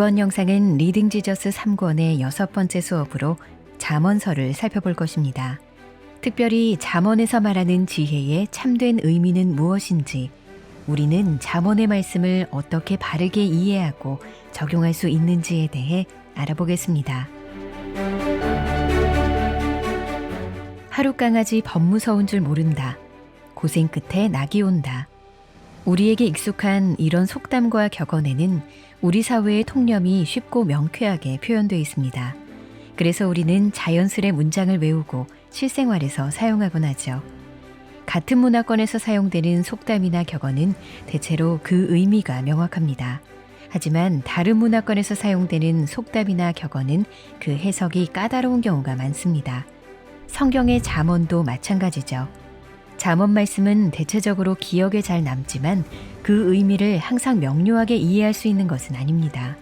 이번 영상은 리딩 지저스 3권의 여섯 번째 수업으로 잠언서를 살펴볼 것입니다. 특별히 잠언에서 말하는 지혜의 참된 의미는 무엇인지, 우리는 잠언의 말씀을 어떻게 바르게 이해하고 적용할 수 있는지에 대해 알아보겠습니다. 하루 강아지 법무서운 줄 모른다. 고생 끝에 낙이 온다. 우리에게 익숙한 이런 속담과 격언에는 우리 사회의 통념이 쉽고 명쾌하게 표현되어 있습니다. 그래서 우리는 자연스레 문장을 외우고 실생활에서 사용하곤 하죠. 같은 문화권에서 사용되는 속담이나 격언은 대체로 그 의미가 명확합니다. 하지만 다른 문화권에서 사용되는 속담이나 격언은 그 해석이 까다로운 경우가 많습니다. 성경의 잠언도 마찬가지죠. 잠언 말씀은 대체적으로 기억에 잘 남지만 그 의미를 항상 명료하게 이해할 수 있는 것은 아닙니다.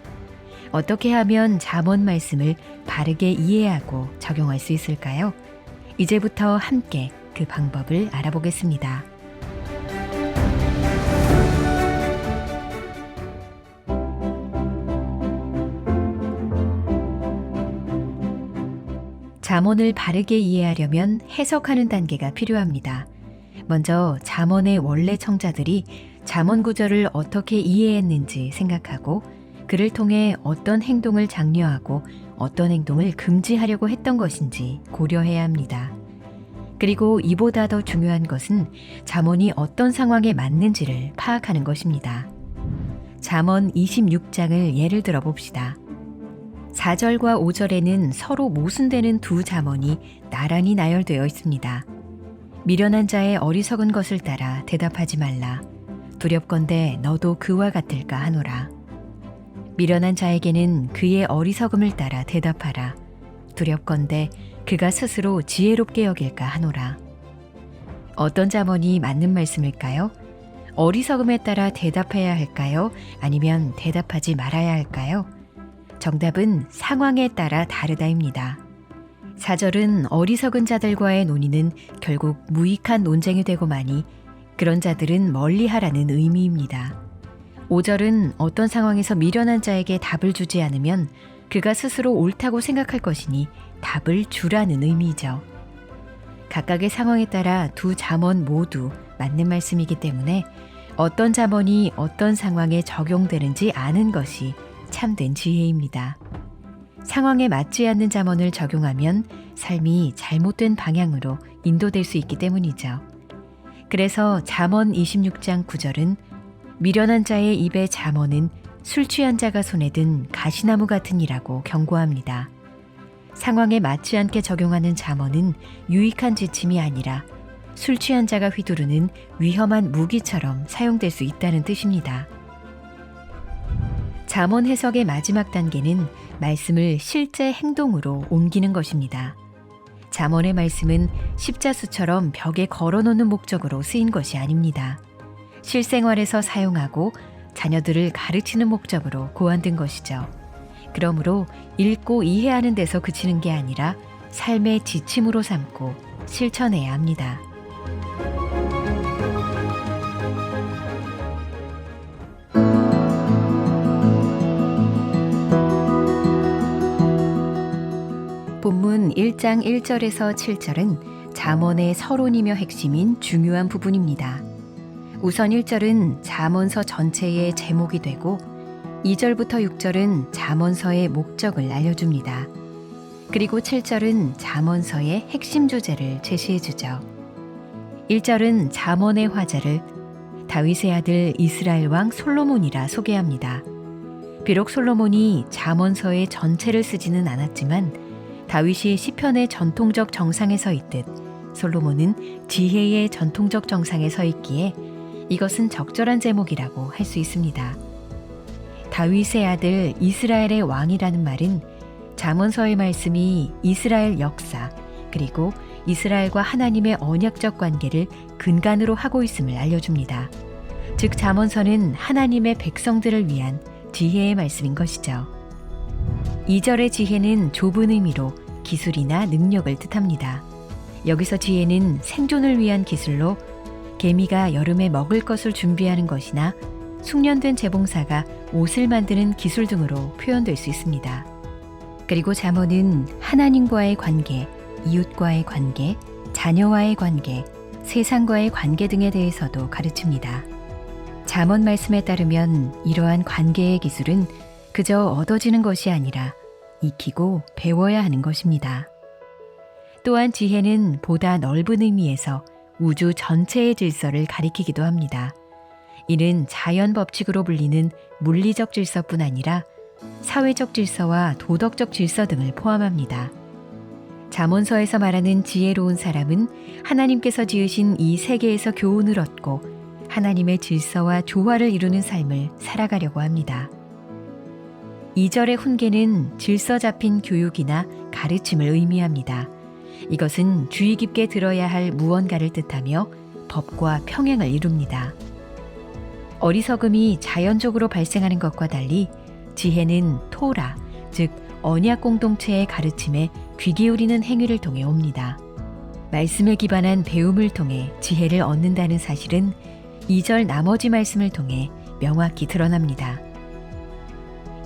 어떻게 하면 잠언 말씀을 바르게 이해하고 적용할 수 있을까요? 이제부터 함께 그 방법을 알아보겠습니다. 잠언을 바르게 이해하려면 해석하는 단계가 필요합니다. 먼저 잠언의 원래 청자들이 잠언 구절을 어떻게 이해했는지 생각하고 그를 통해 어떤 행동을 장려하고 어떤 행동을 금지하려고 했던 것인지 고려해야 합니다. 그리고 이보다 더 중요한 것은 잠언이 어떤 상황에 맞는지를 파악하는 것입니다. 잠언 26장을 예를 들어 봅시다. 4절과 5절에는 서로 모순되는 두 잠언이 나란히 나열되어 있습니다. 미련한 자의 어리석은 것을 따라 대답하지 말라. 두렵건대 너도 그와 같을까 하노라. 미련한 자에게는 그의 어리석음을 따라 대답하라. 두렵건대 그가 스스로 지혜롭게 여길까 하노라. 어떤 잠언이 맞는 말씀일까요? 어리석음에 따라 대답해야 할까요? 아니면 대답하지 말아야 할까요? 정답은 상황에 따라 다르다입니다. 4절은 어리석은 자들과의 논의는 결국 무익한 논쟁이 되고 마니 그런 자들은 멀리 하라는 의미입니다. 5절은 어떤 상황에서 미련한 자에게 답을 주지 않으면 그가 스스로 옳다고 생각할 것이니 답을 주라는 의미죠. 각각의 상황에 따라 두 잠언 모두 맞는 말씀이기 때문에 어떤 잠언이 어떤 상황에 적용되는지 아는 것이 참된 지혜입니다. 상황에 맞지 않는 잠언을 적용하면 삶이 잘못된 방향으로 인도될 수 있기 때문이죠. 그래서 잠언 26장 9절은 미련한 자의 입의 잠언은 술 취한 자가 손에 든 가시나무 같으니라고 경고합니다. 상황에 맞지 않게 적용하는 잠언은 유익한 지침이 아니라 술 취한 자가 휘두르는 위험한 무기처럼 사용될 수 있다는 뜻입니다. 잠언 해석의 마지막 단계는 말씀을 실제 행동으로 옮기는 것입니다. 잠언의 말씀은 십자수처럼 벽에 걸어놓는 목적으로 쓰인 것이 아닙니다. 실생활에서 사용하고 자녀들을 가르치는 목적으로 고안된 것이죠. 그러므로 읽고 이해하는 데서 그치는 게 아니라 삶의 지침으로 삼고 실천해야 합니다. 1장 1절에서 7절은 잠언의 서론이며 핵심인 중요한 부분입니다. 우선 1절은 잠언서 전체의 제목이 되고 2절부터 6절은 잠언서의 목적을 알려줍니다. 그리고 7절은 잠언서의 핵심 주제를 제시해 주죠. 1절은 잠언의 화자를 다윗의 아들 이스라엘 왕 솔로몬이라 소개합니다. 비록 솔로몬이 잠언서의 전체를 쓰지는 않았지만 다윗이 시편의 전통적 정상에 서 있듯 솔로몬은 지혜의 전통적 정상에 서 있기에 이것은 적절한 제목이라고 할 수 있습니다. 다윗의 아들 이스라엘의 왕이라는 말은 잠언서의 말씀이 이스라엘 역사 그리고 이스라엘과 하나님의 언약적 관계를 근간으로 하고 있음을 알려줍니다. 즉 잠언서는 하나님의 백성들을 위한 지혜의 말씀인 것이죠. 2절의 지혜는 좁은 의미로 기술이나 능력을 뜻합니다. 여기서 지혜는 생존을 위한 기술로 개미가 여름에 먹을 것을 준비하는 것이나 숙련된 재봉사가 옷을 만드는 기술 등으로 표현될 수 있습니다. 그리고 잠언은 하나님과의 관계, 이웃과의 관계, 자녀와의 관계, 세상과의 관계 등에 대해서도 가르칩니다. 잠언 말씀에 따르면 이러한 관계의 기술은 그저 얻어지는 것이 아니라 익히고 배워야 하는 것입니다. 또한 지혜는 보다 넓은 의미에서 우주 전체의 질서를 가리키기도 합니다. 이는 자연 법칙으로 불리는 물리적 질서뿐 아니라 사회적 질서와 도덕적 질서 등을 포함합니다. 잠언서에서 말하는 지혜로운 사람은 하나님께서 지으신 이 세계에서 교훈을 얻고 하나님의 질서와 조화를 이루는 삶을 살아가려고 합니다. 2절의 훈계는 질서 잡힌 교육이나 가르침을 의미합니다. 이것은 주의 깊게 들어야 할 무언가를 뜻하며 법과 평행을 이룹니다. 어리석음이 자연적으로 발생하는 것과 달리 지혜는 토라, 즉 언약 공동체의 가르침에 귀 기울이는 행위를 통해 옵니다. 말씀에 기반한 배움을 통해 지혜를 얻는다는 사실은 2절 나머지 말씀을 통해 명확히 드러납니다.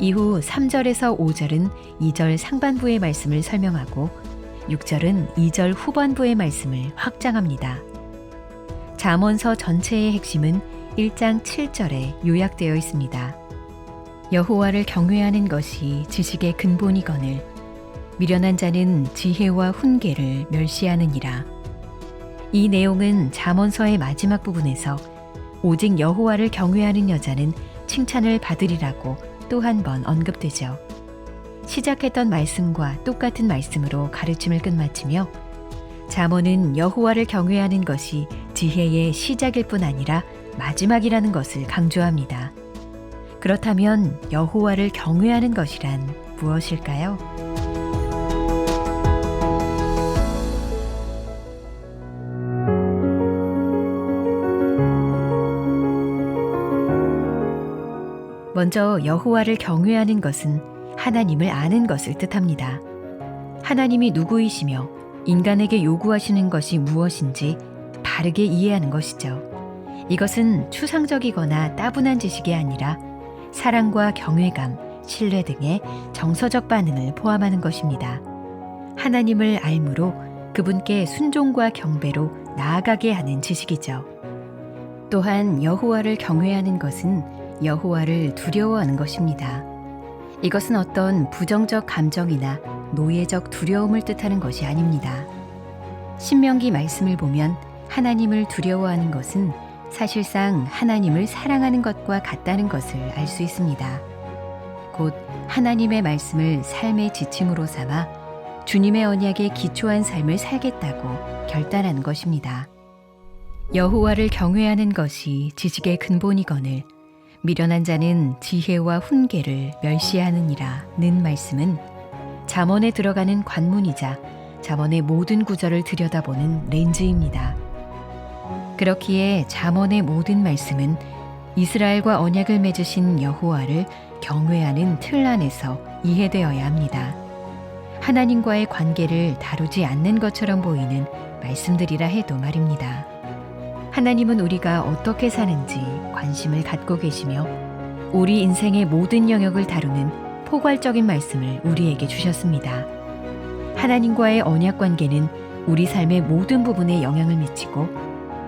이후 3절에서 5절은 2절 상반부의 말씀을 설명하고 6절은 2절 후반부의 말씀을 확장합니다. 잠언서 전체의 핵심은 1장 7절에 요약되어 있습니다. 여호와를 경외하는 것이 지식의 근본이거늘 미련한 자는 지혜와 훈계를 멸시하느니라. 이 내용은 잠언서의 마지막 부분에서 오직 여호와를 경외하는 여자는 칭찬을 받으리라고 또 한 번 언급되죠. 시작했던 말씀과 똑같은 말씀으로 가르침을 끝마치며 잠언은 여호와를 경외하는 것이 지혜의 시작일 뿐 아니라 마지막이라는 것을 강조합니다. 그렇다면 여호와를 경외하는 것이란 무엇일까요? 먼저 여호와를 경외하는 것은 하나님을 아는 것을 뜻합니다. 하나님이 누구이시며 인간에게 요구하시는 것이 무엇인지 바르게 이해하는 것이죠. 이것은 추상적이거나 따분한 지식이 아니라 사랑과 경외감, 신뢰 등의 정서적 반응을 포함하는 것입니다. 하나님을 알므로 그분께 순종과 경배로 나아가게 하는 지식이죠. 또한 여호와를 경외하는 것은 여호와를 두려워하는 것입니다. 이것은 어떤 부정적 감정이나 노예적 두려움을 뜻하는 것이 아닙니다. 신명기 말씀을 보면 하나님을 두려워하는 것은 사실상 하나님을 사랑하는 것과 같다는 것을 알 수 있습니다. 곧 하나님의 말씀을 삶의 지침으로 삼아 주님의 언약에 기초한 삶을 살겠다고 결단하는 것입니다. 여호와를 경외하는 것이 지식의 근본이거늘 미련한 자는 지혜와 훈계를 멸시하느니라는 말씀은 잠언에 들어가는 관문이자 잠언의 모든 구절을 들여다보는 렌즈입니다. 그렇기에 잠언의 모든 말씀은 이스라엘과 언약을 맺으신 여호와를 경외하는 틀 안에서 이해되어야 합니다. 하나님과의 관계를 다루지 않는 것처럼 보이는 말씀들이라 해도 말입니다. 하나님은 우리가 어떻게 사는지 관심을 갖고 계시며 우리 인생의 모든 영역을 다루는 포괄적인 말씀을 우리에게 주셨습니다. 하나님과의 언약 관계는 우리 삶의 모든 부분에 영향을 미치고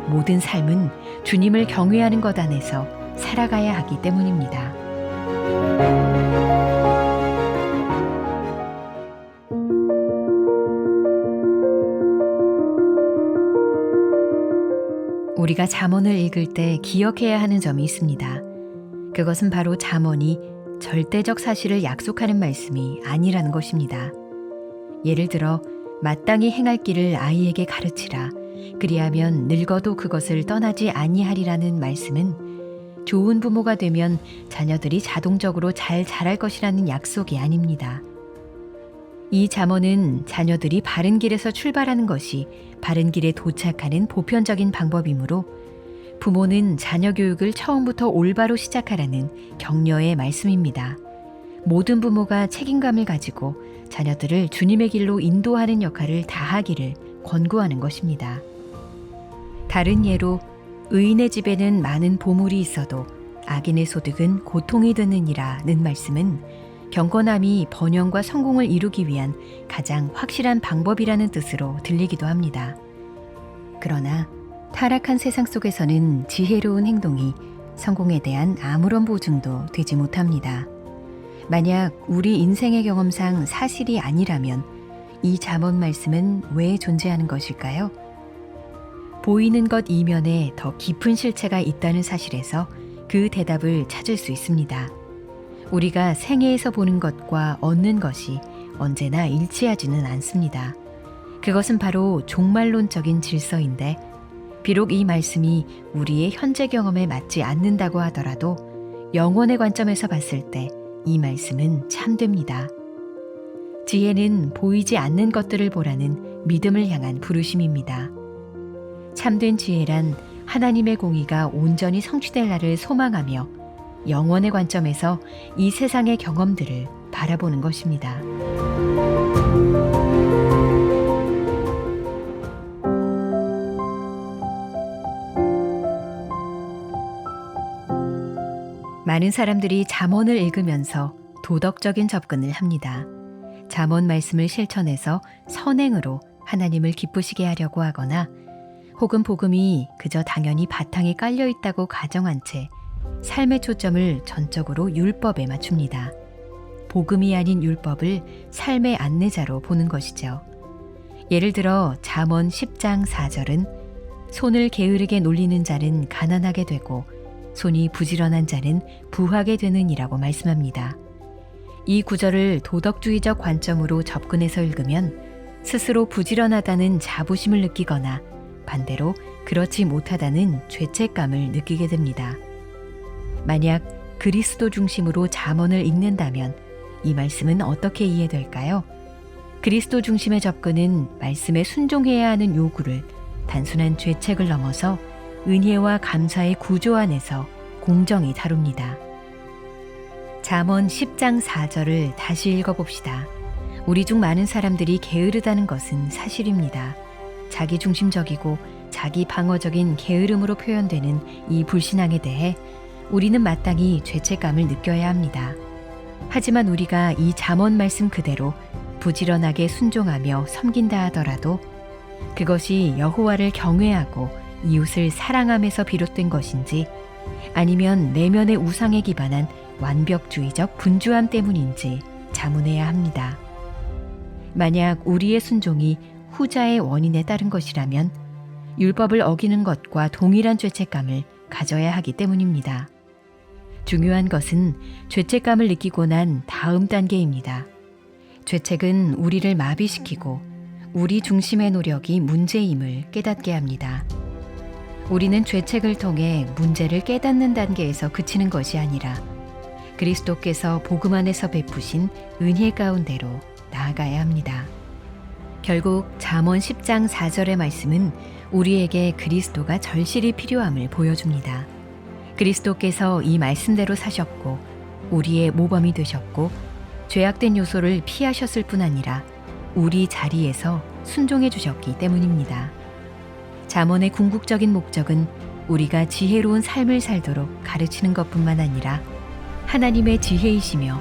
모든 삶은 주님을 경외하는 것 안에서 살아가야 하기 때문입니다. 우리가 잠언을 읽을 때 기억해야 하는 점이 있습니다. 그것은 바로 잠언이 절대적 사실을 약속하는 말씀이 아니라는 것입니다. 예를 들어 마땅히 행할 길을 아이에게 가르치라. 그리하면 늙어도 그것을 떠나지 아니하리라는 말씀은 좋은 부모가 되면 자녀들이 자동적으로 잘 자랄 것이라는 약속이 아닙니다. 이 잠언은 자녀들이 바른 길에서 출발하는 것이 바른 길에 도착하는 보편적인 방법이므로 부모는 자녀 교육을 처음부터 올바로 시작하라는 격려의 말씀입니다. 모든 부모가 책임감을 가지고 자녀들을 주님의 길로 인도하는 역할을 다하기를 권고하는 것입니다. 다른 예로 의인의 집에는 많은 보물이 있어도 악인의 소득은 고통이 드느니라는 말씀은 경건함이 번영과 성공을 이루기 위한 가장 확실한 방법이라는 뜻으로 들리기도 합니다. 그러나 타락한 세상 속에서는 지혜로운 행동이 성공에 대한 아무런 보증도 되지 못합니다. 만약 우리 인생의 경험상 사실이 아니라면 이 잠언 말씀은 왜 존재하는 것일까요? 보이는 것 이면에 더 깊은 실체가 있다는 사실에서 그 대답을 찾을 수 있습니다. 우리가 생애에서 보는 것과 얻는 것이 언제나 일치하지는 않습니다. 그것은 바로 종말론적인 질서인데, 비록 이 말씀이 우리의 현재 경험에 맞지 않는다고 하더라도 영원의 관점에서 봤을 때 이 말씀은 참됩니다. 지혜는 보이지 않는 것들을 보라는 믿음을 향한 부르심입니다. 참된 지혜란 하나님의 공의가 온전히 성취될 날을 소망하며 영원의 관점에서 이 세상의 경험들을 바라보는 것입니다. 많은 사람들이 잠언을 읽으면서 도덕적인 접근을 합니다. 잠언 말씀을 실천해서 선행으로 하나님을 기쁘시게 하려고 하거나 혹은 복음이 그저 당연히 바탕에 깔려 있다고 가정한 채 삶의 초점을 전적으로 율법에 맞춥니다. 복음이 아닌 율법을 삶의 안내자로 보는 것이죠. 예를 들어 잠언 10장 4절은 손을 게으르게 놀리는 자는 가난하게 되고 손이 부지런한 자는 부하게 되느니라고 말씀합니다. 이 구절을 도덕주의적 관점으로 접근해서 읽으면 스스로 부지런하다는 자부심을 느끼거나 반대로 그렇지 못하다는 죄책감을 느끼게 됩니다. 만약 그리스도 중심으로 잠언을 읽는다면 이 말씀은 어떻게 이해될까요? 그리스도 중심의 접근은 말씀에 순종해야 하는 요구를 단순한 죄책을 넘어서 은혜와 감사의 구조 안에서 공정히 다룹니다. 잠언 10장 4절을 다시 읽어봅시다. 우리 중 많은 사람들이 게으르다는 것은 사실입니다. 자기 중심적이고 자기 방어적인 게으름으로 표현되는 이 불신앙에 대해 우리는 마땅히 죄책감을 느껴야 합니다. 하지만 우리가 이 잠언 말씀 그대로 부지런하게 순종하며 섬긴다 하더라도 그것이 여호와를 경외하고 이웃을 사랑함에서 비롯된 것인지 아니면 내면의 우상에 기반한 완벽주의적 분주함 때문인지 자문해야 합니다. 만약 우리의 순종이 후자의 원인에 따른 것이라면 율법을 어기는 것과 동일한 죄책감을 가져야 하기 때문입니다. 중요한 것은 죄책감을 느끼고 난 다음 단계입니다. 죄책은 우리를 마비시키고 우리 중심의 노력이 문제임을 깨닫게 합니다. 우리는 죄책을 통해 문제를 깨닫는 단계에서 그치는 것이 아니라 그리스도께서 복음 안에서 베푸신 은혜 가운데로 나아가야 합니다. 결국 잠언 10장 4절의 말씀은 우리에게 그리스도가 절실히 필요함을 보여줍니다. 그리스도께서 이 말씀대로 사셨고 우리의 모범이 되셨고 죄악된 요소를 피하셨을 뿐 아니라 우리 자리에서 순종해 주셨기 때문입니다. 잠언의 궁극적인 목적은 우리가 지혜로운 삶을 살도록 가르치는 것뿐만 아니라 하나님의 지혜이시며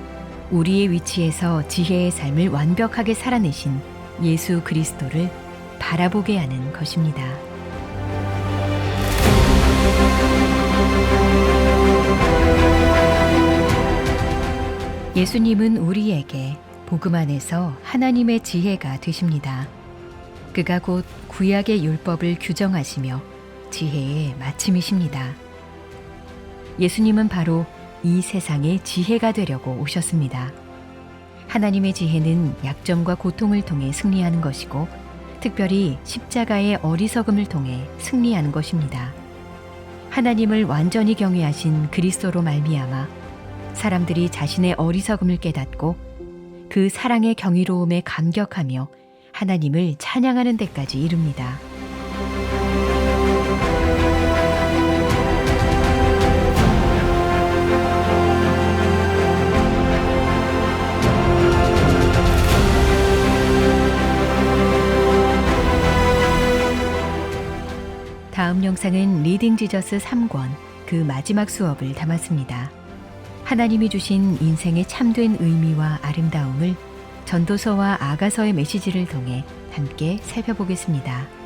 우리의 위치에서 지혜의 삶을 완벽하게 살아내신 예수 그리스도를 바라보게 하는 것입니다. 예수님은 우리에게 복음 안에서 하나님의 지혜가 되십니다. 그가 곧 구약의 율법을 규정하시며 지혜의 마침이십니다. 예수님은 바로 이 세상의 지혜가 되려고 오셨습니다. 하나님의 지혜는 약점과 고통을 통해 승리하는 것이고 특별히 십자가의 어리석음을 통해 승리하는 것입니다. 하나님을 완전히 경외하신 그리스도로 말미암아 사람들이 자신의 어리석음을 깨닫고 그 사랑의 경이로움에 감격하며 하나님을 찬양하는 데까지 이릅니다. 다음 영상은 리딩 지저스 3권 그 마지막 수업을 담았습니다. 하나님이 주신 인생의 참된 의미와 아름다움을 전도서와 아가서의 메시지를 통해 함께 살펴보겠습니다.